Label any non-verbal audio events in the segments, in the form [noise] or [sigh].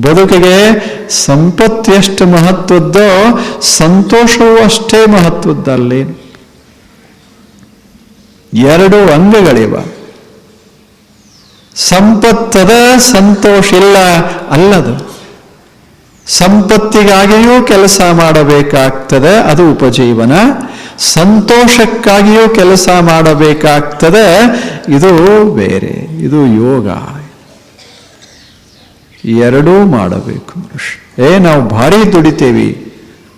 ಬದುಕಿಗೆ ಸಂಪತ್ತು ಎಷ್ಟು ಮಹತ್ವದ್ದೋ ಸಂತೋಷವೂ ಅಷ್ಟೇ ಮಹತ್ವದ್ದಲ್ಲಿ. ಎರಡು ಅಂಗಗಳಿವ. ಸಂಪತ್ತದ ಸಂತೋಷ ಇಲ್ಲ ಅಲ್ಲದು. ಸಂಪತ್ತಿಗಾಗಿಯೂ ಕೆಲಸ ಮಾಡಬೇಕಾಗ್ತದೆ, ಅದು ಉಪಜೀವನ. ಸಂತೋಷಕ್ಕಾಗಿಯೂ ಕೆಲಸ ಮಾಡಬೇಕಾಗ್ತದೆ, ಇದು ಬೇರೆ, ಇದು ಯೋಗ. ಎರಡೂ ಮಾಡಬೇಕು. ಏ, ನಾವು ಭಾರಿ ದುಡಿತೇವಿ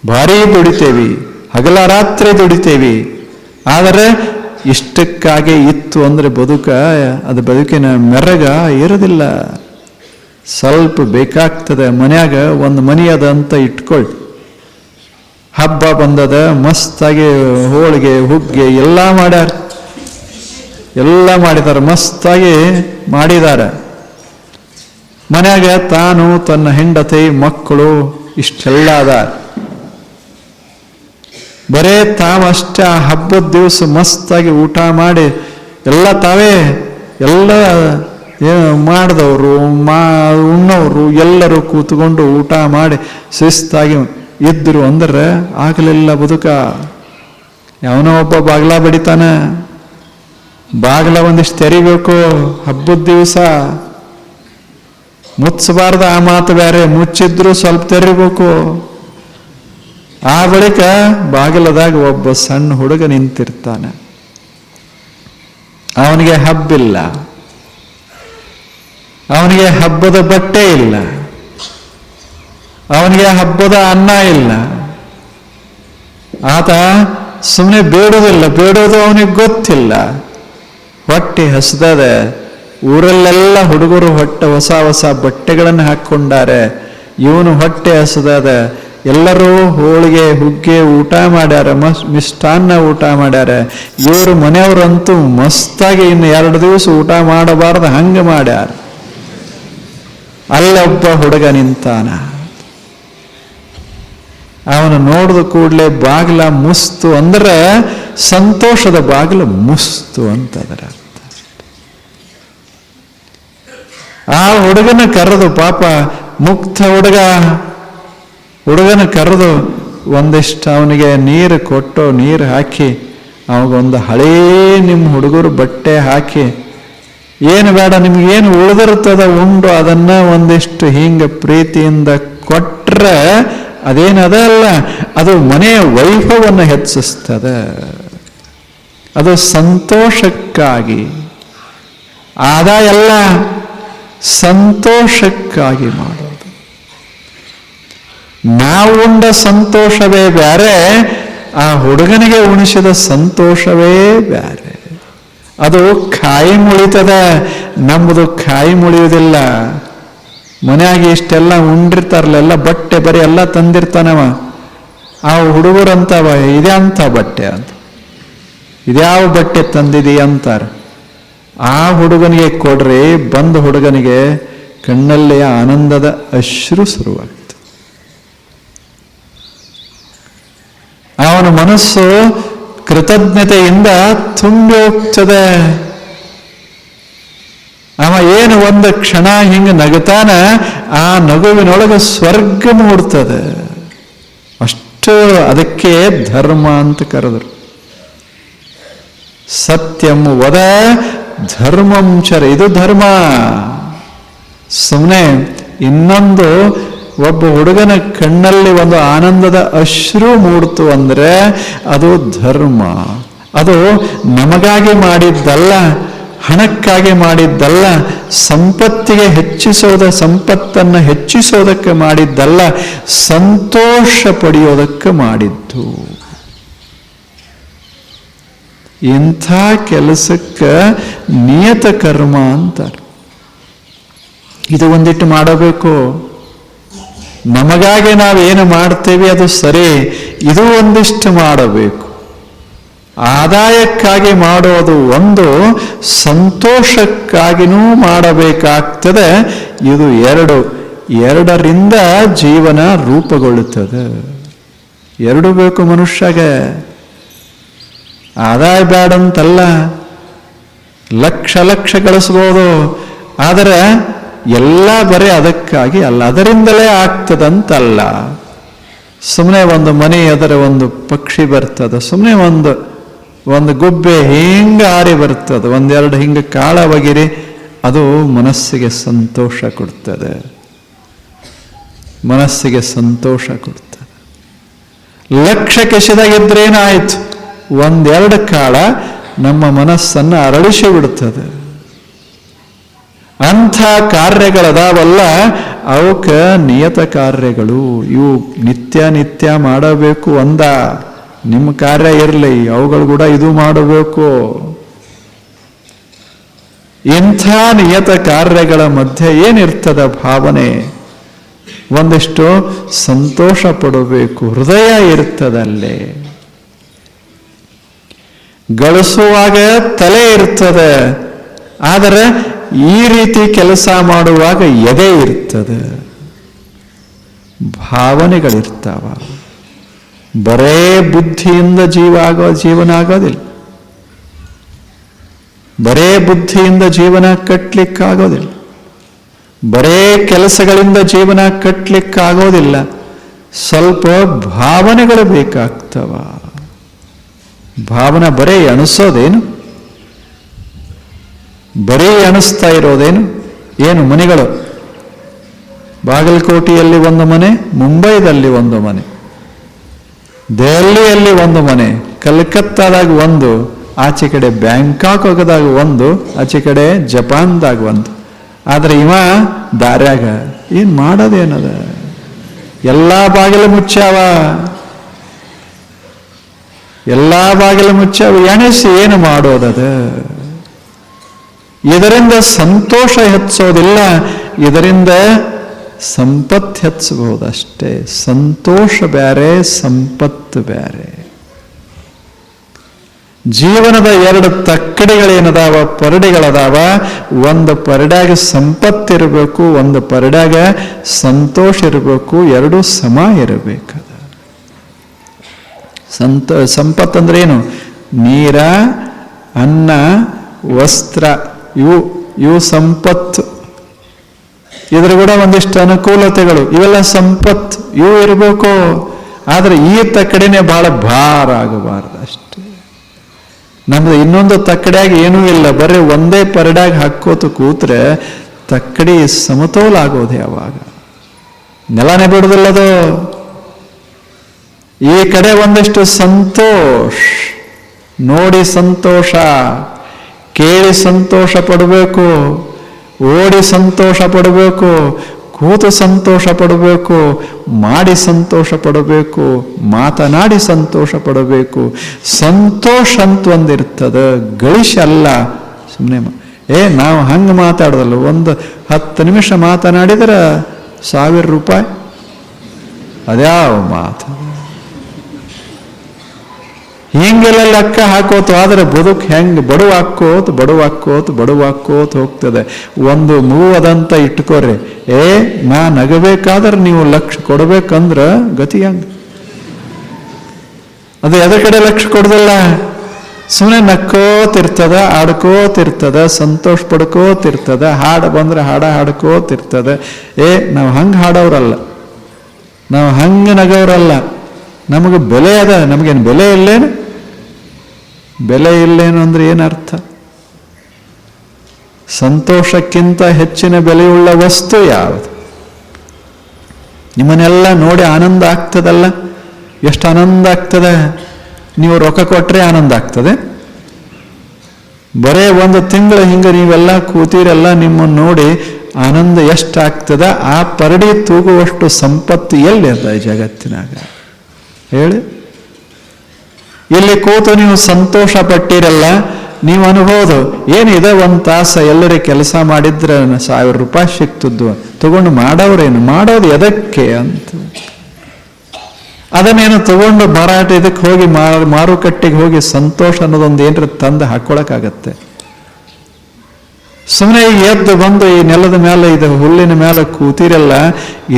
ಭಾರಿ ದುಡಿತೇವಿ, ಹಗಲ ರಾತ್ರಿ ದುಡಿತೇವಿ. ಆದರೆ ಇಷ್ಟಕ್ಕಾಗಿ ಇತ್ತು ಅಂದ್ರೆ ಬದುಕ, ಅದು ಬದುಕಿನ ಮೆರಗ ಇರೋದಿಲ್ಲ. ಸ್ವಲ್ಪ ಬೇಕಾಗ್ತದೆ ಮನ್ಯಾಗ ಒಂದು ಮನಿ ಅದ ಅಂತ ಇಟ್ಕೊಳ್ಳಿ ಹಬ್ಬ ಬಂದದ, ಮಸ್ತಾಗಿ ಹೋಳಿಗೆ, ಹುಗ್ಗೆ ಎಲ್ಲ ಮಾಡ್ಯಾರ. ಎಲ್ಲ ಮಾಡಿದ್ದಾರೆ ಮಸ್ತಾಗಿ ಮಾಡಿದ್ದಾರೆ ಮನ್ಯಾಗ ತಾನು ತನ್ನ ಹೆಂಡತಿ, ಮಕ್ಕಳು ಇಷ್ಟೆಲ್ಲ ಅದ ಬರೇ ತಾವಷ್ಟೇ ಆ ಹಬ್ಬದ ದಿವಸ ಮಸ್ತಾಗಿ ಊಟ ಮಾಡಿ ಎಲ್ಲ ತಾವೇ ಎಲ್ಲ ಮಾಡಿದವರು, ಮಾ, ಉಣ್ಣವರು ಎಲ್ಲರೂ ಕೂತ್ಕೊಂಡು ಊಟ ಮಾಡಿ ಶಿಸ್ತಾಗಿ ಇದ್ದರು ಅಂದ್ರೆ ಆಗಲಿಲ್ಲ ಬದುಕ. ಯಾವನೋ ಒಬ್ಬ ಬಾಗ್ಲ ಬಡಿತಾನೆ. ಬಾಗ್ಲ ಒಂದಿಷ್ಟು ತೆರಿಬೇಕು, ಹಬ್ಬದ ದಿವಸ. ಮುಚ್ಚಬಾರ್ದು ಆ ಮಾತು ಬೇರೆ ಮುಚ್ಚಿದ್ರು ಸ್ವಲ್ಪ ತೆರಿಬೇಕು. ಆ ಬಳಿಕ ಬಾಗಿಲದಾಗ ಒಬ್ಬ ಸಣ್ಣ ಹುಡುಗ ನಿಂತಿರ್ತಾನೆ. ಅವನಿಗೆ ಹಬ್ಬಿಲ್ಲ. ಅವನಿಗೆ ಹಬ್ಬದ ಬಟ್ಟೆ ಇಲ್ಲ. ಅವನಿಗೆ ಹಬ್ಬದ ಅನ್ನ ಇಲ್ಲ. ಆತ ಸುಮ್ಮನೆ ಬೇಡೋದಿಲ್ಲ. ಬೇಡೋದು ಅವನಿಗೆ ಗೊತ್ತಿಲ್ಲ. ಹೊಟ್ಟೆ ಹಸ್ದದೆ ಊರಲ್ಲೆಲ್ಲ ಹುಡುಗರು ಹೊಟ್ಟೆ ಹೊಸ ಹೊಸ ಬಟ್ಟೆಗಳನ್ನು ಹಾಕ್ಕೊಂಡಾರೆ. ಇವನು ಹೊಟ್ಟೆ ಹಸದಾದ. ಎಲ್ಲರೂ ಹೋಳಿಗೆ, ಹುಗ್ಗೆ ಊಟ ಮಾಡ್ಯಾರ, ಮಸ್, ಮಿಷ್ಟಾನ್ನ ಊಟ ಮಾಡ್ಯಾರ. ಇವರು ಮನೆಯವರಂತೂ ಮಸ್ತಾಗಿ ಇನ್ನು ಎರಡು ದಿವಸ ಊಟ ಮಾಡಬಾರ್ದು, ಹಂಗೆ ಮಾಡ್ಯಾರ. ಅಲ್ಲೊಬ್ಬ ಹುಡುಗ ನಿಂತಾನ. ಅವನು ನೋಡಿದ ಕೂಡಲೇ ಬಾಗಿಲ ಮುಸ್ತು ಅಂದ್ರೆ ಸಂತೋಷದ ಬಾಗಿಲು ಮುಸ್ತು ಅಂತ ಅದರ ಅರ್ಥ ಆ ಹುಡುಗನ ಕರೆದು, ಪಾಪ, ಮುಕ್ತ ಹುಡುಗ. ಹುಡುಗನ ಕರೆದು ಒಂದಿಷ್ಟು ಅವನಿಗೆ ನೀರು ಕೊಟ್ಟು, ನೀರು ಹಾಕಿ, ಅವಗೊಂದು ಹಳೇ ನಿಮ್ಮ ಹುಡುಗರು ಬಟ್ಟೆ ಹಾಕಿ. ಏನು ಬೇಡ ನಿಮ್ಗೇನು ಉಳಿದಿರ್ತದ ಉಂಡು, ಅದನ್ನ ಒಂದಿಷ್ಟು ಹಿಂಗೆ ಪ್ರೀತಿಯಿಂದ ಕೊಟ್ರೆ ಅದೇನದಲ್ಲ ಅದು ಮನೆಯ ವೈಭವವನ್ನು ಹೆಚ್ಚಿಸ್ತದೆ. ಅದು ಸಂತೋಷಕ್ಕಾಗಿ. ಆದಾಯ ಎಲ್ಲ ಸಂತೋಷಕ್ಕಾಗಿ ಮಾಡೋದು. ನಾವು ಉಂಡ ಸಂತೋಷವೇ ಬೇರೆ ಆ ಹುಡುಗನಿಗೆ ಉಣಿಸಿದ ಸಂತೋಷವೇ ಬೇರೆ ಅದು ಕಾಯಿ ಮುಳಿತದ, ನಮ್ಮದು ಕಾಯಿ ಮುಳಿಯುವುದಿಲ್ಲ ಮನೆಯಾಗಿ ಇಷ್ಟೆಲ್ಲ ಉಂಡಿರ್ತಾರಲ್ಲ, ಎಲ್ಲ ಬಟ್ಟೆ ಬರೀ ಎಲ್ಲ ತಂದಿರ್ತಾನವ. ಆ ಹುಡುಗರಂತವ ಇದೇ ಅಂತ ಬಟ್ಟೆ ಅಂತ ಇದ್ಯಾವ ಬಟ್ಟೆ ತಂದಿದೀಯ ಅಂತಾರೆ. ಆ ಹುಡುಗನಿಗೆ ಕೊಡ್ರಿ, ಬಂದ ಹುಡುಗನಿಗೆ ಕಣ್ಣಲ್ಲಿಯ ಆನಂದದ ಅಶ್ರು ಶುರುವಾಗ್ತದೆ ಅವನ ಮನಸ್ಸು ಕೃತಜ್ಞತೆಯಿಂದ ತುಂಬಿ ಹೋಗ್ತದೆ ಅವ ಏನು ಒಂದು ಕ್ಷಣ ಹಿಂಗೆ ನಗತಾನ ಆ ನಗುವಿನೊಳಗೆ ಸ್ವರ್ಗ ಮೂಡ್ತದೆ. ಅಷ್ಟು ಅದಕ್ಕೆ ಧರ್ಮ ಅಂತ ಕರೆದರು. ಸತ್ಯಂ ವದ ಧರ್ಮಂ ಚರ, ಇದು ಧರ್ಮ. ಸುಮ್ಮನೆ ಇನ್ನೊಂದು ಒಬ್ಬ ಹುಡುಗನ ಕಣ್ಣಲ್ಲಿ ಒಂದು ಆನಂದದ ಅಶ್ರು ಮೂಡ್ತು ಅಂದ್ರೆ ಅದು ಧರ್ಮ. ಅದು ನಮಗಾಗಿ ಮಾಡಿದ್ದಲ್ಲ, ಹಣಕ್ಕಾಗಿ ಮಾಡಿದ್ದಲ್ಲ, ಸಂಪತ್ತಿಗೆ ಹೆಚ್ಚಿಸೋದ, ಸಂಪತ್ತನ್ನು ಹೆಚ್ಚಿಸೋದಕ್ಕೆ ಮಾಡಿದ್ದಲ್ಲ, ಸಂತೋಷ ಪಡೆಯೋದಕ್ಕೆ ಮಾಡಿದ್ದು. ಇಂಥ ಕೆಲಸಕ್ಕೆ ನಿಯತ ಕರ್ಮ ಅಂತಾರೆ ಇದು ಒಂದಿಟ್ಟು ಮಾಡಬೇಕು. ನಮಗಾಗಿ ನಾವೇನು ಮಾಡ್ತೇವೆ ಅದು ಸರಿ. ಇದು ಒಂದಿಷ್ಟು ಮಾಡಬೇಕು. ಆದಾಯಕ್ಕಾಗಿ ಮಾಡೋದು ಒಂದು, ಸಂತೋಷಕ್ಕಾಗಿನೂ ಮಾಡಬೇಕಾಗ್ತದೆ. ಇದು ಎರಡು. ಎರಡರಿಂದ ಜೀವನ ರೂಪುಗೊಳ್ಳುತ್ತದೆ. ಎರಡು ಬೇಕು ಮನುಷ್ಯಗೆ. ಆದಾಯ ಬೇಡಂತಲ್ಲ ಲಕ್ಷ ಲಕ್ಷ ಗಳಿಸ್ಬೋದು ಆದರೆ ಎಲ್ಲ ಬರೀ ಅದಕ್ಕಾಗಿ ಅಲ್ಲ, ಅದರಿಂದಲೇ ಆಗ್ತದಂತಲ್ಲ. ಸುಮ್ಮನೆ ಒಂದು ಮನೆ ಅದರ ಒಂದು ಪಕ್ಷಿ ಬರ್ತದ ಸುಮ್ಮನೆ ಒಂದು ಒಂದು ಗುಬ್ಬೆ ಹಿಂಗ ಆರಿ ಬರ್ತದ, ಒಂದೆರಡು ಹಿಂಗ ಕಾಳ ಬಗಿರಿ ಅದು ಮನಸ್ಸಿಗೆ ಸಂತೋಷ ಕೊಡ್ತದೆ. ಮನಸ್ಸಿಗೆ ಸಂತೋಷ ಕೊಡ್ತದೆ. ಲಕ್ಷ ಕೆಸದಾಗಿದ್ರೇನಾಯ್ತು ಒಂದೆರಡು ಕಾಳ ನಮ್ಮ ಮನಸ್ಸನ್ನು ಅರಳಿಸಿ ಬಿಡುತ್ತದೆ. ಅಂಥ ಕಾರ್ಯಗಳದಾವಲ್ಲ ಅವಕ್ಕೆ ನಿಯತ ಕಾರ್ಯಗಳು. ಇವು ನಿತ್ಯ ನಿತ್ಯ ಮಾಡಬೇಕು ಅಂದ, ನಿಮ್ಮ ಕಾರ್ಯ ಇರಲಿ, ಅವುಗಳು ಕೂಡ ಇದು ಮಾಡಬೇಕು. ಇಂಥ ನಿಯತ ಕಾರ್ಯಗಳ ಮಧ್ಯೆ ಏನಿರ್ತದ ಭಾವನೆ? ಒಂದಿಷ್ಟು ಸಂತೋಷ ಪಡಬೇಕು, ಹೃದಯ ಇರ್ತದಲ್ಲೇ. ಗಳಿಸುವಾಗ ತಲೆ ಇರ್ತದೆ. ಆದರೆ ಈ ರೀತಿ ಕೆಲಸ ಮಾಡುವಾಗ ಎದೆ ಇರ್ತದೆ. ಭಾವನೆಗಳಿರ್ತಾವ. ಬರೇ ಬುದ್ಧಿಯಿಂದ ಜೀವ ಆಗೋ, ಜೀವನ ಆಗೋದಿಲ್ಲ. ಬರೇ ಬುದ್ಧಿಯಿಂದ ಜೀವನ ಕಟ್ಟಲಿಕ್ಕಾಗೋದಿಲ್ಲ ಬರೇ ಕೆಲಸಗಳಿಂದ ಜೀವನ ಕಟ್ಟಲಿಕ್ಕಾಗೋದಿಲ್ಲ ಸ್ವಲ್ಪ ಭಾವನೆಗಳು ಬೇಕಾಗ್ತವ. ಭಾವನೆ ಬರೇ ಅನಿಸೋದೇನು? ಬರೀ ಅನಿಸ್ತಾ ಇರೋದೇನು? ಏನು ಮನೆಗಳು? ಬಾಗಲಕೋಟೆಯಲ್ಲಿ ಒಂದು ಮನೆ, ಮುಂಬೈದಲ್ಲಿ ಒಂದು ಮನೆ, ದೆಹಲಿಯಲ್ಲಿ ಒಂದು ಮನೆ, ಕಲ್ಕತ್ತಾದಾಗ ಒಂದು, ಆಚೆ ಕಡೆ ಬ್ಯಾಂಕಾಕ್ ಹೋಗದಾಗ ಒಂದು, ಆಚೆ ಕಡೆ ಜಪಾನ್ದಾಗ ಒಂದು. ಆದ್ರೆ ಇವ ದಾರ್ಯಾಗ ಏನ್ ಮಾಡೋದೇನದ? ಎಲ್ಲಾ ಬಾಗಿಲು ಮುಚ್ಚಾವ? ಎಲ್ಲಾ ಬಾಗಿಲು ಮುಚ್ಚ ಎಣಿಸಿ ಏನು ಮಾಡೋದದ? ಇದರಿಂದ ಸಂತೋಷ ಹೆಚ್ಚೋದಿಲ್ಲ, ಇದರಿಂದ ಸಂಪತ್ತು ಹೆಚ್ಚಬಹುದಷ್ಟೇ ಸಂತೋಷ ಬೇರೆ ಸಂಪತ್ತು ಬೇರೆ ಜೀವನದ ಎರಡು ತಕ್ಕಡಿಗಳೇನದಾವ, ಪರಡಿಗಳದಾವ? ಒಂದು ಪರಡ್ಯಾಗ ಸಂಪತ್ತಿರಬೇಕು ಒಂದು ಪರಡ್ಯಾಗ ಸಂತೋಷ ಇರಬೇಕು, ಎರಡು ಸಮ ಇರಬೇಕದ ಸಂತ ಸಂಪತ್ತಂದ್ರೆ ಏನು ನೀರ, ಅನ್ನ, ವಸ್ತ್ರ, ಇವು ಇವು ಸಂಪತ್ತು. ಇದ್ರ ಕೂಡ ಒಂದಿಷ್ಟು ಅನುಕೂಲತೆಗಳು. ಇವೆಲ್ಲ ಸಂಪತ್ತು. ಇವು ಇರಬೇಕು. ಆದ್ರೆ ಈ ತಕ್ಕಡೆನೆ ಬಹಳ ಭಾರ ಆಗಬಾರದು ಅಷ್ಟೇ. ನಮ್ದು ಇನ್ನೊಂದು ತಕ್ಕಡಿಯಾಗ ಏನೂ ಇಲ್ಲ. ಬರೀ ಒಂದೇ ಪರಡ್ಯಾಗ ಹಾಕೋತು ಕೂತ್ರೆ ತಕ್ಕಡಿ ಸಮತೋಲ ಆಗೋದೆ ಯಾವಾಗ ನೆಲನೇ ಬಿಡುದಿಲ್ಲದು ಈ ಕಡೆ ಒಂದಿಷ್ಟು ಸಂತೋಷ, ನೋಡಿ ಸಂತೋಷ, ಕೇಳಿ ಸಂತೋಷ ಪಡಬೇಕು, ಓಡಿ ಸಂತೋಷ ಪಡಬೇಕು, ಕೂತು ಸಂತೋಷ ಪಡಬೇಕು, ಮಾಡಿ ಸಂತೋಷ ಪಡಬೇಕು, ಮಾತನಾಡಿ ಸಂತೋಷ ಪಡಬೇಕು. ಸಂತೋಷ ಅಂತ ಒಂದಿರ್ತದ ಗಳಿಸಲ್ಲ ಅಲ್ಲ. ಸುಮ್ಮನೆ ಏ, ನಾವು ಹಂಗೆ ಮಾತಾಡೋದಲ್ಲ, ಒಂದು ಹತ್ತು ನಿಮಿಷ ಮಾತನಾಡಿದ್ರೆ ಸಾವಿರ ರೂಪಾಯಿ. ಅದ್ಯಾವ ಮಾತು? ಹಿಂಗೆಲ್ಲ ಲೆಕ್ಕ ಹಾಕೋತು, ಆದರೆ ಬದುಕು ಹೆಂಗೆ ಬಡವಾಕೋತ್ ಬಡವಾಕೋತ್ ಬಡವಾಕೋತ್ ಹೋಗ್ತದೆ. ಒಂದು ಮೂವದಂತ ಇಟ್ಕೋರಿ. ಏ, ನಾ ನಗಬೇಕಾದ್ರೆ ನೀವು ಲಕ್ಷ ಕೊಡ್ಬೇಕಂದ್ರ ಗತಿ ಹೆಂಗೆ? ಅದು ಎದ್ರ ಕಡೆ ಲಕ್ಷ ಕೊಡೋದಿಲ್ಲ? ಸುಮ್ಮನೆ ನಕ್ಕೋತಿರ್ತದ, ಆಡ್ಕೋತಿರ್ತದ, ಸಂತೋಷ ಪಡ್ಕೋತಿರ್ತದ, ಹಾಡು ಬಂದ್ರೆ ಹಾಡ ಹಾಡ್ಕೋತಿರ್ತದೆ. ಏ, ನಾವು ಹಂಗೆ ಹಾಡೋರಲ್ಲ. ನಾವು ಹಂಗೆ ನಗೋರಲ್ಲ ನಮಗೆ ಬೆಲೆ ಅದ, ನಮಗೇನು ಬೆಲೆ ಇಲ್ಲೇನು? ಬೆಲೆ ಇಲ್ಲೇನು ಅಂದರೆ ಏನರ್ಥ ಸಂತೋಷಕ್ಕಿಂತ ಹೆಚ್ಚಿನ ಬೆಲೆಯುಳ್ಳ ವಸ್ತು ಯಾವುದು? ನಿಮ್ಮನ್ನೆಲ್ಲ ನೋಡಿ ಆನಂದ ಆಗ್ತದಲ್ಲ? ಎಷ್ಟು ಆನಂದ ಆಗ್ತದೆ? ನೀವು ರೊಕ್ಕ ಕೊಟ್ಟರೆ ಆನಂದ ಆಗ್ತದೆ. ಬರೇ ಒಂದು ತಿಂಗಳು ಹಿಂಗೆ ನೀವೆಲ್ಲ ಕೂತೀರೆಲ್ಲ, ನಿಮ್ಮನ್ನು ನೋಡಿ ಆನಂದ ಎಷ್ಟು ಆಗ್ತದ ಆ ಪರಡಿ ತೂಗುವಷ್ಟು ಸಂಪತ್ತು ಎಲ್ಲಿ ಅದ ಈ ಜಗತ್ತಿನಾಗ? ಹೇಳಿ. ಇಲ್ಲಿ ಕೂತು ನೀವು ಸಂತೋಷ ಪಟ್ಟಿರಲ್ಲ ನೀವು ಅನ್ಬೋದು ಏನಿದೆ ಒಂದು ತಾಸ, ಎಲ್ಲರೇ ಕೆಲಸ ಮಾಡಿದ್ರೆ ಸಾವಿರ ರೂಪಾಯಿ ಸಿಕ್ತದ್ದು, ತಗೊಂಡು ಮಾಡೋರೇನು ಮಾಡೋದು ಎದಕ್ಕೆ? ಅಂತ. ಅದನ್ನೇನು ತಗೊಂಡು ಮಾರಾಟ ಇದಕ್ಕೆ ಹೋಗಿ ಮಾರುಕಟ್ಟೆಗೆ ಹೋಗಿ ಸಂತೋಷ ಅನ್ನೋದೊಂದು ಏನ್ರ ತಂದು ಹಾಕೊಳಕ್ಕಾಗತ್ತೆ. ಸುಮ್ಮನೆ ಎದ್ದು ಬಂದು ಈ ನೆಲದ ಮೇಲೆ, ಇದು ಹುಲ್ಲಿನ ಮೇಲೆ ಕೂತಿರಲ್ಲ,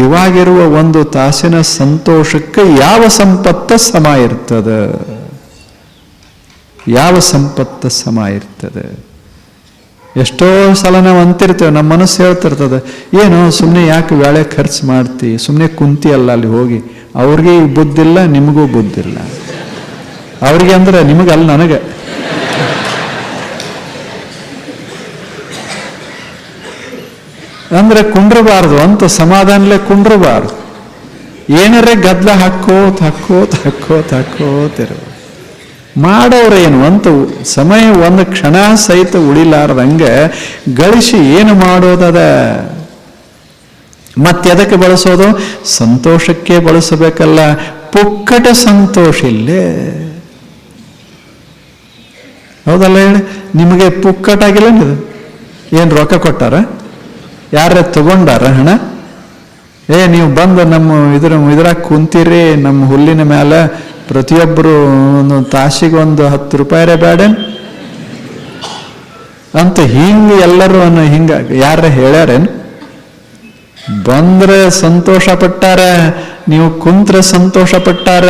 ಇವಾಗಿರುವ ಒಂದು ತಾಸಿನ ಸಂತೋಷಕ್ಕೆ ಯಾವ ಸಂಪತ್ತ ಸಮ ಇರ್ತದೆ? ಯಾವ ಸಂಪತ್ತ ಸಮ ಇರ್ತದೆ? ಎಷ್ಟೋ ಸಲ ನಾವು ಅಂತಿರ್ತೇವೆ, ನಮ್ಮ ಮನಸ್ಸು ಹೇಳ್ತಿರ್ತದೆ, ಏನು ಸುಮ್ಮನೆ ಯಾಕೆ ವೇಳೆ ಖರ್ಚು ಮಾಡ್ತಿ? ಸುಮ್ಮನೆ ಕುಂತಿಯಲ್ಲ ಅಲ್ಲಿ ಹೋಗಿ. ಅವ್ರಿಗೆ ಬುದ್ಧಿಲ್ಲ ನಿಮಗೂ ಬುದ್ಧಿಲ್ಲ ಅವ್ರಿಗೆ ಅಂದ್ರೆ ನಿಮಗಲ್ಲ ನನಗೆ. ಅಂದ್ರೆ ಕುಂಡ್ರಬಾರ್ದು, ಅಂತ ಸಮಾಧಾನಲೇ ಕುಂಡ್ರಬಾರ್ದು. ಏನಾರೇ ಗದ್ದಲ ಹಾಕೋತ್ ಹಾಕೋತ್ ಹಾಕೋತ್ ಹಾಕೋತಿರು ಮಾಡೋರೇನು ಅಂತ ಸಮಯ, ಒಂದು ಕ್ಷಣ ಸಹಿತ ಉಳಿಲಾರ್ದಂಗೆ ಗಳಿಸಿ ಏನು ಮಾಡೋದದ ಮತ್ತೆ ಬಳಸೋದು? ಸಂತೋಷಕ್ಕೆ ಬಳಸಬೇಕಲ್ಲ. ಪುಕ್ಕಟ ಸಂತೋಷ ಇಲ್ಲೇ. ಹೌದಲ್ಲ ಹೇಳಿ? ನಿಮಗೆ ಪುಕ್ಕಟಾಗಿಲ್ಲ ಇದು ಏನು ರೊಕ್ಕ ಕೊಟ್ಟಾರ? ಯಾರ ತಗೊಂಡಾರ ಹಣ? ಏ, ನೀವು ಬಂದು ನಮ್ಮ ಇದ್ರ ಇದ್ರಾಗ ಕುಂತೀರಿ, ನಮ್ಮ ಹುಲ್ಲಿನ ಮೇಲೆ ಪ್ರತಿಯೊಬ್ಬರು ಒಂದು ತಾಸಿಗೆ ಒಂದು ಹತ್ತು ರೂಪಾಯಿರೇ ಬೇಡ. ಅಂತ ಹಿಂಗೆ ಎಲ್ಲರೂ ಹಿಂಗ ಯಾರ ಹೇಳ್ಯಾರೇನು ಬಂದ್ರೆ ಸಂತೋಷ ಪಟ್ಟಾರ, ನೀವು ಕುಂತ್ರೆ ಸಂತೋಷ ಪಟ್ಟಾರ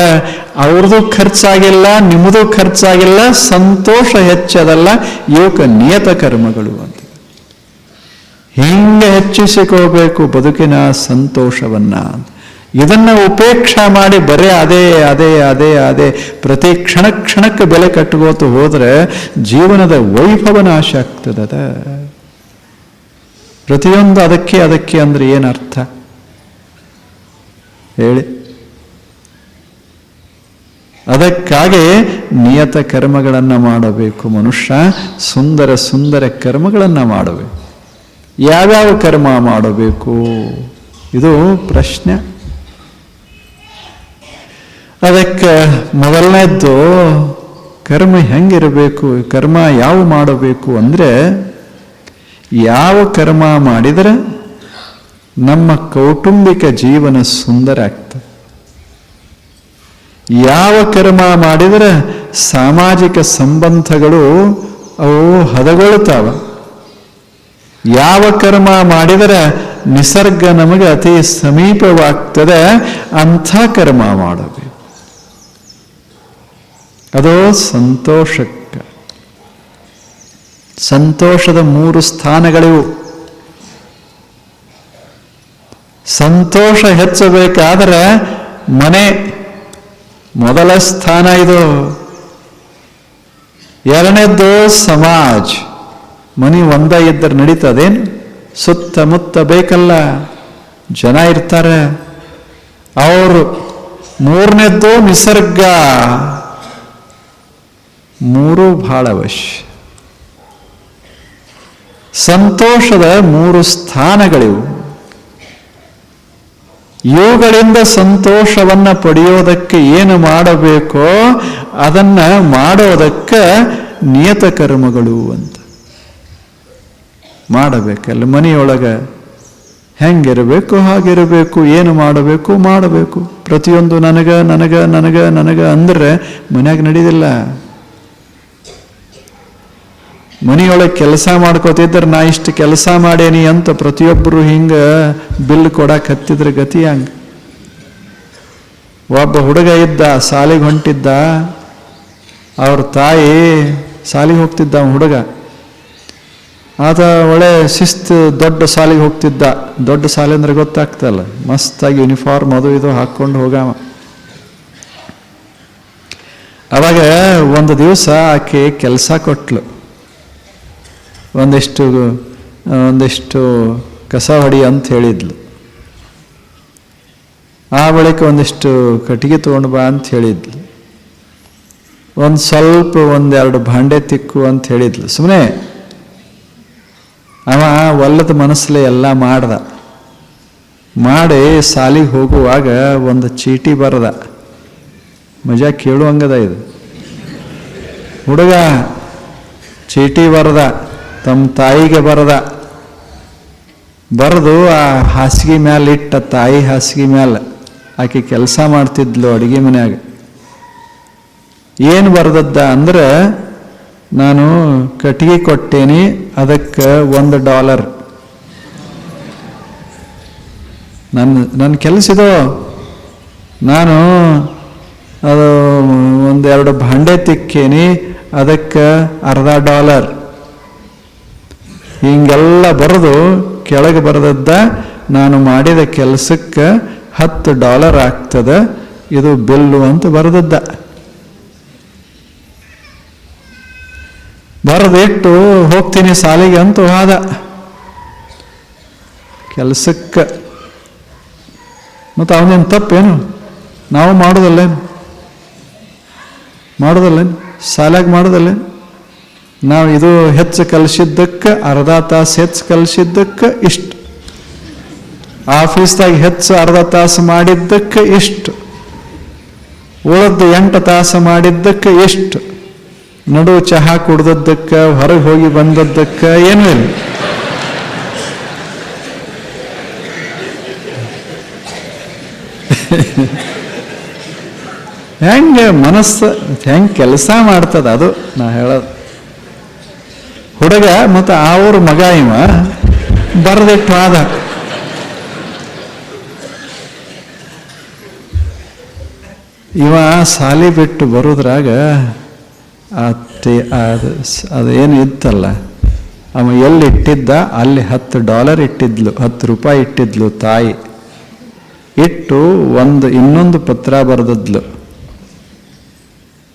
ಅವ್ರದ್ದು ಖರ್ಚಾಗಿಲ್ಲ ನಿಮ್ಮದು ಖರ್ಚಾಗಿಲ್ಲ, ಸಂತೋಷ ಹೆಚ್ಚದಲ್ಲ ಇವಕ್ಕೆ ನಿಯತ ಕರ್ಮಗಳು ಅಂತ. ಹಿಂಗೆ ಹೆಚ್ಚಿಸಿಕೋಬೇಕು ಬದುಕಿನ ಸಂತೋಷವನ್ನ ಇದನ್ನ ಉಪೇಕ್ಷಾ ಮಾಡಿ ಬರೇ ಅದೇ ಅದೇ ಅದೇ ಅದೇ. ಪ್ರತಿ ಕ್ಷಣ ಕ್ಷಣಕ್ಕೆ ಬೆಲೆ ಕಟ್ಟುಕೋತು ಹೋದರೆ ಜೀವನದ ವೈಭವ ನಾಶ ಆಗ್ತದ ಪ್ರತಿಯೊಂದು ಅದಕ್ಕೆ ಅದಕ್ಕೆ ಅಂದ್ರೆ ಏನರ್ಥ ಹೇಳಿ. ಅದಕ್ಕಾಗಿ ನಿಯತ ಕರ್ಮಗಳನ್ನು ಮಾಡಬೇಕು ಮನುಷ್ಯ. ಸುಂದರ ಸುಂದರ ಕರ್ಮಗಳನ್ನು ಮಾಡಬೇಕು. ಯಾವ್ಯಾವ ಕರ್ಮ ಮಾಡಬೇಕು? ಇದು ಪ್ರಶ್ನೆ. ಅದಕ್ಕೆ ಮೊದಲನೇದ್ದು, ಕರ್ಮ ಹೆಂಗಿರಬೇಕು, ಕರ್ಮ ಯಾವ ಮಾಡಬೇಕು ಅಂದರೆ, ಯಾವ ಕರ್ಮ ಮಾಡಿದರೆ ನಮ್ಮ ಕೌಟುಂಬಿಕ ಜೀವನ ಸುಂದರ ಆಗ್ತದೆ. ಯಾವ ಕರ್ಮ ಮಾಡಿದರೆ ಸಾಮಾಜಿಕ ಸಂಬಂಧಗಳು ಅವು ಹದಗೊಳ್ತಾವ. ಯಾವ ಕರ್ಮ ಮಾಡಿದರೆ ನಿಸರ್ಗ ನಮಗೆ ಅತಿ ಸಮೀಪವಾಗ್ತದೆ ಅಂಥ ಕರ್ಮ ಮಾಡಬೇಕು ಅದು ಸಂತೋಷಕ್ಕೆ. ಸಂತೋಷದ ಮೂರು ಸ್ಥಾನಗಳಿವು. ಸಂತೋಷ ಹೆಚ್ಚಬೇಕಾದರೆ ಮನೆ ಮೊದಲ ಸ್ಥಾನ ಇದು. ಎರಡನೇದ್ದು ಸಮಾಜ. ಮನಿ ಒಂದ ಇದ್ದರೆ ನಡೀತದೇನು? ಸುತ್ತಮುತ್ತ ಬೇಕಲ್ಲ. ಜನ ಇರ್ತಾರೆ. ಅವರು ಮೂರನೇದ್ದು ನಿಸರ್ಗ. ಮೂರು ಭಾಳ ಅವಶ್ಯ ಸಂತೋಷದ ಮೂರು ಸ್ಥಾನಗಳಿವು. ಇವುಗಳಿಂದ ಸಂತೋಷವನ್ನ ಪಡೆಯೋದಕ್ಕೆ ಏನು ಮಾಡಬೇಕೋ ಅದನ್ನ ಮಾಡೋದಕ್ಕೆ ನಿಯತ ಕರ್ಮಗಳು ಅಂತ. ಮಾಡಬೇಕಲ್ಲ, ಮನೆಯೊಳಗೆ ಹೆಂಗಿರಬೇಕು, ಹಾಗಿರಬೇಕು, ಏನು ಮಾಡಬೇಕು ಮಾಡಬೇಕು. ಪ್ರತಿಯೊಂದು ನನಗ ನನಗ ನನಗ ನನಗ ಅಂದ್ರೆ ಮನ್ಯಾಗ ನಡೀದಿಲ್ಲ. ಮನೆಯೊಳಗೆ ಕೆಲಸ ಮಾಡ್ಕೋತಿದ್ರೆ, ನಾ ಇಷ್ಟು ಕೆಲಸ ಮಾಡೇನಿ ಅಂತ ಪ್ರತಿಯೊಬ್ಬರು ಹಿಂಗ ಬಿಲ್ ಕೊಡಕ್ಕೆ ಹತ್ತಿದ್ರೆ ಗತಿ ಹಂಗೆ. ಒಬ್ಬ ಹುಡುಗ ಇದ್ದ, ಸಾಲಿಗೆ ಹೊಂಟಿದ್ದ, ಅವ್ರ ತಾಯಿ ಸಾಲಿಗೆ ಹೋಗ್ತಿದ್ದ ಹುಡುಗ. ಆತ ಒಳ್ಳೆ ಶಿಸ್ತು ದೊಡ್ಡ ಸಾಲಿಗೆ ಹೋಗ್ತಿದ್ದ. ದೊಡ್ಡ ಸಾಲಿ ಅಂದ್ರೆ ಗೊತ್ತಾಗ್ತಲ್ಲ, ಮಸ್ತಾಗಿ ಯೂನಿಫಾರ್ಮ್ ಅದು ಇದು ಹಾಕ್ಕೊಂಡು ಹೋಗಾವ ಅವಾಗ ಒಂದು ದಿವಸ ಆಕೆ ಕೆಲಸ ಕೊಟ್ಲು. ಒಂದಿಷ್ಟು ಒಂದಿಷ್ಟು ಕಸ ಹೊಡಿ ಅಂತ ಹೇಳಿದ್ಲು. ಆ ಬಳಿಕ ಒಂದಿಷ್ಟು ಕಟ್ಟಿಗೆ ತೊಗೊಂಡು ಬಾ ಅಂತ ಹೇಳಿದ್ಲು. ಒಂದು ಸ್ವಲ್ಪ ಒಂದೆರಡು ಭಾಂಡೆ ತಿಕ್ಕು ಅಂತ ಹೇಳಿದ್ಲು. ಸುಮ್ಮನೆ ಅವ ಒಲ್ಲದ ಮನಸ್ಸಲ್ಲೇ ಎಲ್ಲ ಮಾಡ್ದ. ಮಾಡಿ ಸಾಲಿಗೆ ಹೋಗುವಾಗ ಒಂದು ಚೀಟಿ ಬರದ. ಮಜಾ ಕೇಳುವಂಗದ ಇದು. ಹುಡುಗ, ಚೀಟಿ ಬರದ. ತಮ್ಮ ತಾಯಿಗೆ ಬರದ, ಬರೆದು ಆ ಹಾಸಿಗೆ ಮ್ಯಾಲೆ ಇಟ್ಟ ತಾಯಿ ಹಾಸಿಗೆ ಮ್ಯಾಲೆ ಆಕೆ ಕೆಲಸ ಮಾಡ್ತಿದ್ಲು ಅಡುಗೆ ಮನ್ಯಾಗ. ಏನು ಬರೆದದ್ದ ಅಂದ್ರೆ, ನಾನು ಕಟ್ಟಿಗೆ ಕೊಟ್ಟೇನಿ, ಅದಕ್ಕೆ ಒಂದು ಡಾಲರ್. ನನ್ನ ನನ್ನ ಇದು, ನಾನು ಅದು ಒಂದೆರಡು ಭಾಂಡೆ ತಿಕ್ಕೇನಿ, ಅದಕ್ಕೆ ಅರ್ಧ ಡಾಲರ್. ಹಿಂಗೆಲ್ಲ ಬರೆದು ಕೆಳಗೆ ಬರೆದದ್ದ ನಾನು ಮಾಡಿದ ಕೆಲಸಕ್ಕೆ ಹತ್ತು ಡಾಲರ್ ಆಗ್ತದೆ, ಇದು ಬಿಲ್ಲು ಅಂತ ಬರೆದದ್ದ. ಬರೆದಿಟ್ಟು ಹೋಗ್ತೀನಿ ಸಾಲಿಗೆ ಅಂತ ಹೋದ. ಕೆಲಸಕ್ಕೆ. ಮತ್ತು ಅವನೇನು ತಪ್ಪೇನು? ನಾವು ಮಾಡೋದಲ್ಲೇನು? ಮಾಡೋದಲ್ಲೇನು? ಸಾಲಾಗಿ ಮಾಡೋದಲ್ಲೇನು? ನಾವು ಇದು ಹೆಚ್ಚು ಕಲಿಸಿದ್ದಕ್ಕೆ, ಅರ್ಧ ತಾಸು ಹೆಚ್ಚು ಕಲಿಸಿದ್ದಕ್ಕೆ ಇಷ್ಟು. ಆಫೀಸ್ದಾಗ ಹೆಚ್ಚು ಅರ್ಧ ತಾಸು ಮಾಡಿದ್ದಕ್ಕೆ ಇಷ್ಟು. ಉಳಿದು ಎಂಟು ತಾಸು ಮಾಡಿದ್ದಕ್ಕೆ ಇಷ್ಟು. ನಡು ಚಹಾ ಕುಡ್ದದ್ದಕ್ಕೆ, ಹೊರಗೆ ಹೋಗಿ ಬಂದದ್ದಕ್ಕೆ ಏನೂ ಇಲ್ಲ. [laughs] ಹೆಂಗೆ ಮನಸ್ಸು, ಹೆಂಗೆ ಕೆಲಸ ಮಾಡ್ತದ ಅದು ನಾ ಹೇಳೋದು. ಹುಡುಗ ಮತ್ತು ಅವ್ರ ಮಗ ಇವ ಬರೆದಿಟ್ಟು ಆದ ಇವ ಸಾಲಿ ಬಿಟ್ಟು ಬರೋದ್ರಾಗ ಅದೇನು ಇತ್ತಲ್ಲ, ಅವ ಎಲ್ಲಿ ಇಟ್ಟಿದ್ದ? ಅಲ್ಲಿ ಹತ್ತು ಡಾಲರ್ ಇಟ್ಟಿದ್ಲು, ಹತ್ತು ರೂಪಾಯಿ ಇಟ್ಟಿದ್ಲು ತಾಯಿ. ಇಟ್ಟು ಒಂದು, ಇನ್ನೊಂದು ಪತ್ರ ಬರೆದದ್ಲು.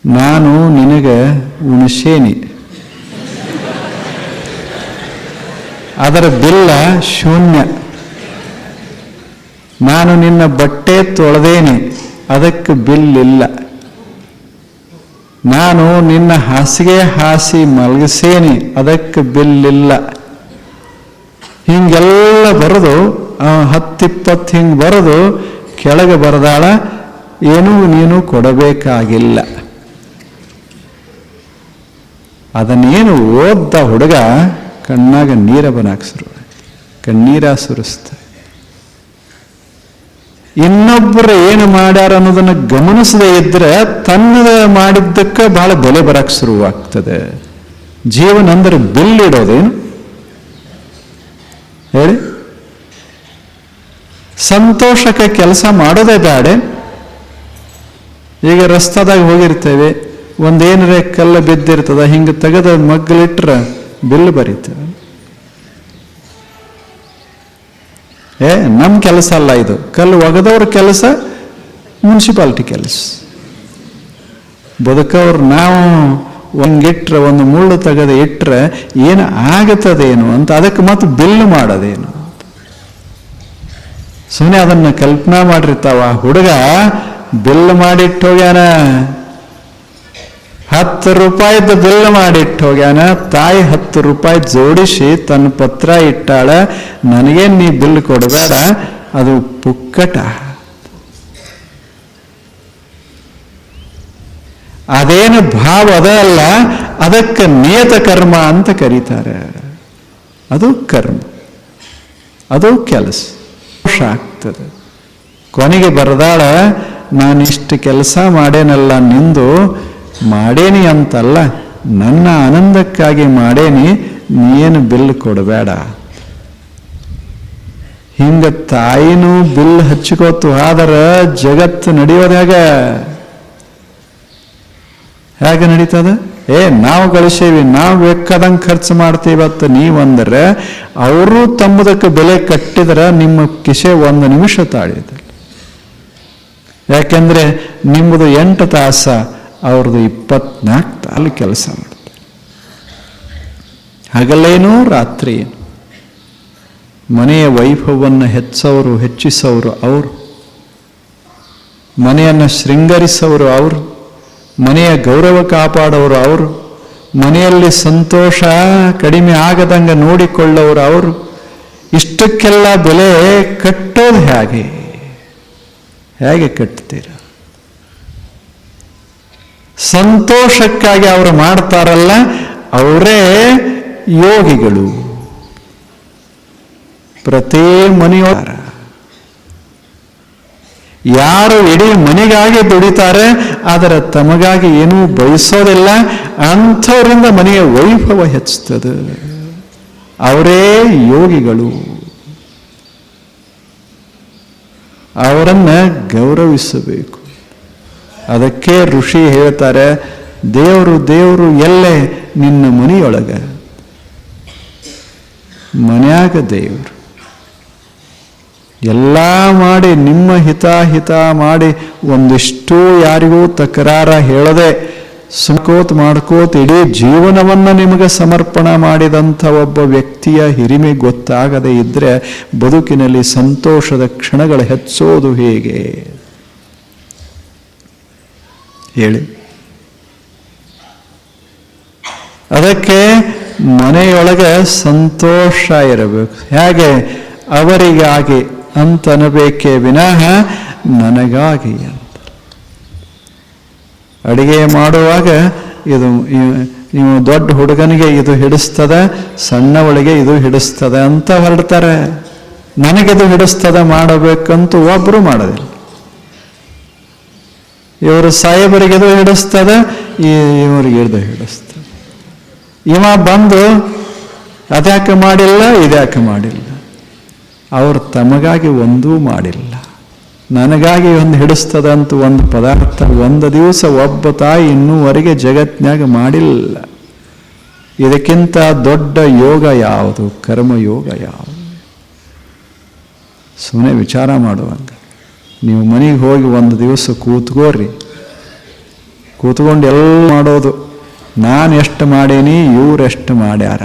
ನಾನು ನಿನಗೆ ಉಣಸೇನಿ. ಅದರ ಬಿಲ್ಲ ಶೂನ್ಯ. ನಾನು ನಿನ್ನ ಬಟ್ಟೆ ತೊಳೆದೇನೆ, ಅದಕ್ಕೆ ಬಿಲ್ ಇಲ್ಲ ನಾನು ನಿನ್ನ ಹಾಸಿಗೆ ಹಾಸಿ ಮಲಗಿಸೇನೆ, ಅದಕ್ಕೆ ಬಿಲ್ ಇಲ್ಲ ಹಿಂಗೆಲ್ಲ ಬರೆದು ಹತ್ತಿಪ್ಪತ್ತು ಹಿಂಗೆ ಬರೆದು ಕೆಳಗೆ ಬರೆದಾಳ, ಏನೂ ನೀನು ಕೊಡಬೇಕಾಗಿಲ್ಲ. ಅದನ್ನೇನು ಓದ್ದ ಹುಡುಗ ಕಣ್ಣಾಗ ನೀರ ಬನಾಕ್ಸರು ಕಣ್ಣೀರ ಸುರಿಸ್ತಾರೆ. ಇನ್ನೊಬ್ಬರು ಏನು ಮಾಡ್ಯಾರ ಅನ್ನೋದನ್ನು ಗಮನಿಸದೇ ಇದ್ರೆ ತನ್ನ ಮಾಡಿದ್ದಕ್ಕೆ ಬಹಳ ಬೆಲೆ ಬರಕ್ ಶುರುವಾಗ್ತದೆ. ಜೀವನ ಅಂದ್ರೆ ಬಿಲ್ ಇಡೋದೇನು? ಹೇಳಿ. ಸಂತೋಷಕ್ಕೆ ಕೆಲಸ ಮಾಡೋದೇ ಬೇಡ ಈಗ ರಸ್ತಾದಾಗ ಹೋಗಿರ್ತೇವೆ. ಒಂದೇನರೇ ಕಲ್ಲು ಬಿದ್ದಿರ್ತದ, ಹಿಂಗೆ ತೆಗೆದ ಮಗ್ಗಲಿಟ್ರೆ ಬಿಲ್ ಬರೀತೇವೆ ಏ ನಮ್ಮ ಕೆಲಸ ಅಲ್ಲ ಇದು. ಕಲ್ಲು ಒಗೆದವ್ರ ಕೆಲಸ, ಮುನ್ಸಿಪಾಲ್ಟಿ ಕೆಲಸ. ಬದುಕವ್ರು ನಾವು ಒಂಗಿಟ್ರೆ ಒಂದು ಮುಳ್ಳು ತೆಗೆದು ಇಟ್ಟರೆ ಏನು ಆಗತ್ತದೇನು ಅಂತ, ಅದಕ್ಕೆ ಮತ್ತೆ ಬಿಲ್ ಮಾಡೋದೇನು? ಸುಮ್ಮನೆ ಅದನ್ನು ಕಲ್ಪನಾ ಮಾಡಿರ್ತಾವ ಹುಡುಗ, ಬಿಲ್ ಮಾಡಿಟ್ಟು ಹೋಗ್ಯಾನ. ಹತ್ತು ರೂಪಾಯಿದ್ದು ಬಿಲ್ ಮಾಡಿಟ್ಟು ಹೋಗ್ಯಾನ. ತಾಯಿ ಹತ್ತು ರೂಪಾಯಿ ಜೋಡಿಸಿ ತನ್ನ ಪತ್ರ ಇಟ್ಟಾಳ. ನನಗೇನು ನೀ ಬಿಲ್ ಕೊಡಬೇಡ. ಅದು ಪುಕ್ಕಟ. ಅದೇನು ಭಾವ ಅದ ಅಲ್ಲ, ಅದಕ್ಕೆ ನಿಯತ ಕರ್ಮ ಅಂತ ಕರೀತಾರೆ. ಅದು ಕರ್ಮ. ಅದು ಕೆಲಸ. ಆಗ್ತದೆ. ಕೊನೆಗೆ ಬರದಾಳ, ನಾನಿಷ್ಟು ಕೆಲಸ ಮಾಡೇನಲ್ಲ ನಿಂದು ಮಾಡೇನಿ ಅಂತಲ್ಲ, ನನ್ನ ಆನಂದಕ್ಕಾಗಿ ಮಾಡೇನಿ, ನೀನು ಬಿಲ್ ಕೊಡಬೇಡ. ಹಿಂಗ ತಾಯಿನೂ ಬಿಲ್ ಹಚ್ಕೋತು ಆದರ ಜಗತ್ತು ನಡೆಯೋದು ಹೇಗ? ಹೇಗೆ ನಡೀತದ? ಏ, ನಾವು ಗಳಿಸೇವಿ, ನಾವು ಬೇಕಾದಂಗೆ ಖರ್ಚು ಮಾಡ್ತೀವತ್ತ ನೀವಂದ್ರೆ, ಅವರು ತಮ್ಮದಕ್ಕೆ ಬೆಲೆ ಕಟ್ಟಿದ್ರೆ ನಿಮ್ಮ ಕಿಸೆ ಒಂದು ನಿಮಿಷ ತಾಳಿದ. ಯಾಕೆಂದ್ರೆ ನಿಮ್ಮದು ಎಂಟು ತಾಸ ಅವ್ರದ್ದು ಇಪ್ಪತ್ನಾಲ್ಕು ತಾಲು ಕೆಲಸ ಮಾಡುತ್ತೆ ಹಗಲೇನೋ ರಾತ್ರಿ ಮನೆಯ ವೈಭವವನ್ನು ಹೆಚ್ಚೋರು ಹೆಚ್ಚಿಸೋರು ಅವರು. ಮನೆಯನ್ನು ಶೃಂಗರಿಸೋರು ಅವರು. ಮನೆಯ ಗೌರವ ಕಾಪಾಡೋರು ಅವರು. ಮನೆಯಲ್ಲಿ ಸಂತೋಷ ಕಡಿಮೆ ಆಗದಂಗೆ ನೋಡಿಕೊಳ್ಳೋರು ಅವರು. ಇಷ್ಟಕ್ಕೆಲ್ಲ ಬೆಲೆ ಕಟ್ಟೋದು ಹೇಗೆ? ಹೇಗೆ ಕಟ್ತೀರ? ಸಂತೋಷಕ್ಕಾಗಿ ಅವರು ಮಾಡ್ತಾರಲ್ಲ, ಅವರೇ ಯೋಗಿಗಳು. ಪ್ರತಿ ಮನೆಯ ಯಾರು ಇಡೀ ಮನೆಗಾಗಿ ದುಡಿತಾರೆ, ಆದರೆ ತಮಗಾಗಿ ಏನೂ ಬಯಸೋದಿಲ್ಲ, ಅಂಥವರಿಂದ ಮನೆಯ ವೈಭವ ಹೆಚ್ಚುತ್ತದೆ. ಅವರೇ ಯೋಗಿಗಳು. ಅವರನ್ನ ಗೌರವಿಸಬೇಕು. ಅದಕ್ಕೆ ಋಷಿ ಹೇಳ್ತಾರೆ, ದೇವರು ದೇವರು ಎಲ್ಲೇ ನಿನ್ನ ಮನೆಯೊಳಗ? ಮನ್ಯಾಗ ದೇವರು. ಎಲ್ಲ ಮಾಡಿ, ನಿಮ್ಮ ಹಿತ ಹಿತ ಮಾಡಿ ಒಂದಿಷ್ಟು ಯಾರಿಗೂ ತಕರಾರ ಹೇಳದೆ ಸುಮಕೋತ್ ಮಾಡ್ಕೋತ್ ಇಡೀ ಜೀವನವನ್ನ ನಿಮಗೆ ಸಮರ್ಪಣ ಮಾಡಿದಂಥ ಒಬ್ಬ ವ್ಯಕ್ತಿಯ ಹಿರಿಮೆ ಗೊತ್ತಾಗದೆ ಇದ್ರೆ ಬದುಕಿನಲ್ಲಿ ಸಂತೋಷದ ಕ್ಷಣಗಳು ಹೆಚ್ಚೋದು ಹೇಗೆ? ಹೇಳಿ. ಅದಕ್ಕೆ ಮನೆಯೊಳಗೆ ಸಂತೋಷ ಇರಬೇಕು. ಹೇಗೆ? ಅವರಿಗಾಗಿ ಅಂತ ಅನ್ನಬೇಕೇ ವಿನಃ ನನಗಾಗಿ ಅಂತ. ಅಡಿಗೆ ಮಾಡುವಾಗ ಇದು ನೀವು ದೊಡ್ಡ ಹುಡುಗನಿಗೆ ಇದು ಹಿಡಿಸ್ತದ, ಸಣ್ಣವಳಿಗೆ ಇದು ಹಿಡಿಸ್ತದೆ ಅಂತ ಹೊರಡ್ತಾರೆ. ನನಗಿದು ಹಿಡಿಸ್ತದ ಮಾಡಬೇಕಂತೂ ಒಬ್ಬರು ಮಾಡೋದಿಲ್ಲ. ಇವರು ಸಾಹೇಬರಿಗೆ ಹಿಡಿಸ್ತದೆ, ಈ ಇವರಿಗೆ ಹಿಡ್ದು ಹಿಡಿಸ್ತದೆ. ಇವ ಬಂದು ಅದ್ಯಾಕೆ ಮಾಡಿಲ್ಲ, ಇದ್ಯಾಕೆ ಮಾಡಿಲ್ಲ? ಅವರು ತಮಗಾಗಿ ಒಂದೂ ಮಾಡಿಲ್ಲ. ನನಗಾಗಿ ಒಂದು ಹಿಡಿಸ್ತದಂತ ಒಂದು ಪದಾರ್ಥ, ಒಂದು ದಿವಸ ಒಬ್ಬ ತಾಯಿ ಇನ್ನೂವರೆಗೆ ಜಗತ್ತಿನಾಗ ಮಾಡಿಲ್ಲ. ಇದಕ್ಕಿಂತ ದೊಡ್ಡ ಯೋಗ ಯಾವುದು? ಕರ್ಮಯೋಗ ಯಾವುದು? ಸುಮ್ಮನೆ ವಿಚಾರ ಮಾಡುವಂಗ. ನೀವು ಮನೆಗೆ ಹೋಗಿ ಒಂದು ದಿವಸ ಕೂತ್ಕೋರಿ. ಕೂತ್ಕೊಂಡು ಎಲ್ಲ ಮಾಡೋದು. ನಾನು ಎಷ್ಟು ಮಾಡೀನಿ ಇವರೆಷ್ಟು ಮಾಡ್ಯಾರ?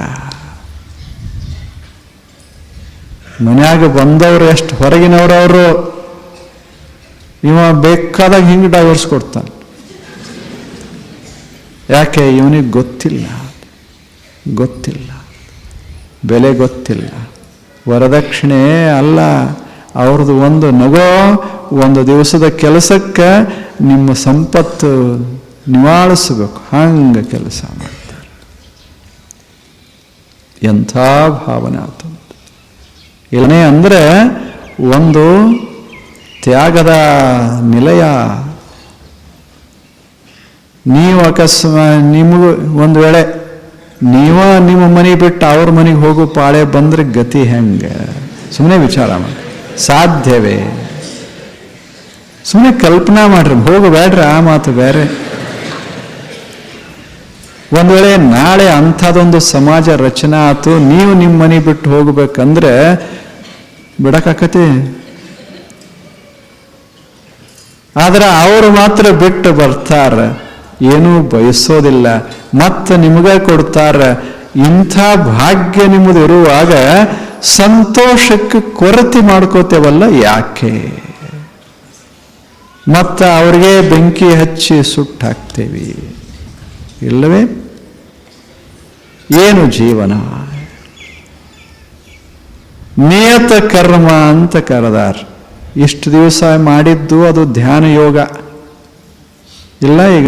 ಮನ್ಯಾಗ ಬಂದವರು ಎಷ್ಟು ಹೊರಗಿನವರವರು ಇವ ಬೇಕಾದಾಗ ಹಿಂಗೆ ಡೈವರ್ಸ್ ಕೊಡ್ತಾನೆ. ಯಾಕೆ, ಇವನಿಗೆ ಗೊತ್ತಿಲ್ಲ. ಗೊತ್ತಿಲ್ಲ. ಬೆಲೆ ಗೊತ್ತಿಲ್ಲ. ವರದಕ್ಷಿಣೆ ಅಲ್ಲ, ಅವ್ರದ್ದು ಒಂದು ನಗೋ ಒಂದು ದಿವಸದ ಕೆಲಸಕ್ಕೆ ನಿಮ್ಮ ಸಂಪತ್ತು ನಿವಾಳಿಸ್ಬೇಕು. ಹಂಗೆ ಕೆಲಸ ಮಾಡ್ತಾರೆ. ಎಂಥ ಭಾವನೆ ಆತು ಏನೇ ಅಂದರೆ ಒಂದು ತ್ಯಾಗದ ನಿಲಯ. ನೀವು ಅಕಸ್ಮ ನಿಮಗೂ ಒಂದು ವೇಳೆ ನೀವ ನಿಮ್ಮ ಮನೆ ಬಿಟ್ಟು ಅವ್ರ ಮನೆಗೆ ಹೋಗೋ ಪಾಳೆ ಬಂದ್ರೆ ಗತಿ ಹೆಂಗೆ? ಸುಮ್ಮನೆ ವಿಚಾರ ಮಾಡಿ. ಸಾಧ್ಯವೇ? ಸುಮ್ಮನೆ ಕಲ್ಪನಾ ಮಾಡ್ರಿ ಹೋಗಬೇಡ್ರಿ ಆ ಮಾತು ಬೇರೆ. ಒಂದು ವೇಳೆ ನಾಳೆ ಅಂಥದೊಂದು ಸಮಾಜ ರಚನೆ ಆತು, ನೀವು ನಿಮ್ಮ ಮನೆ ಬಿಟ್ಟು ಹೋಗ್ಬೇಕಂದ್ರೆ ಬಿಡಕ್ಕಾಕತಿ ಆದ್ರೆ ಅವರು ಮಾತ್ರ ಬಿಟ್ಟು ಬರ್ತಾರೆ, ಏನೂ ಬಯಸೋದಿಲ್ಲ. ಮತ್ತೆ ನಿಮಗೆ ಕೊಡ್ತಾರೆ, ಇಂಥ ಭಾಗ್ಯ ನಿಮ್ಮದು ಇರುವಾಗ ಸಂತೋಷಕ್ಕೆ ಕೊರತೆ ಮಾಡ್ಕೋತೇವಲ್ಲ ಯಾಕೆ? ಮತ್ತ ಅವ್ರಿಗೆ ಬೆಂಕಿ ಹಚ್ಚಿ ಸುಟ್ಟು ಹಾಕ್ತೇವೆ. ಇಲ್ಲವೇ? ಏನು ಜೀವನ? ನಿಯತ ಕರ್ಮ ಅಂತ ಕರೆದಾರ. ಇಷ್ಟು ದಿವಸ ಮಾಡಿದ್ದು ಅದು ಧ್ಯಾನ ಯೋಗ. ಇಲ್ಲ ಈಗ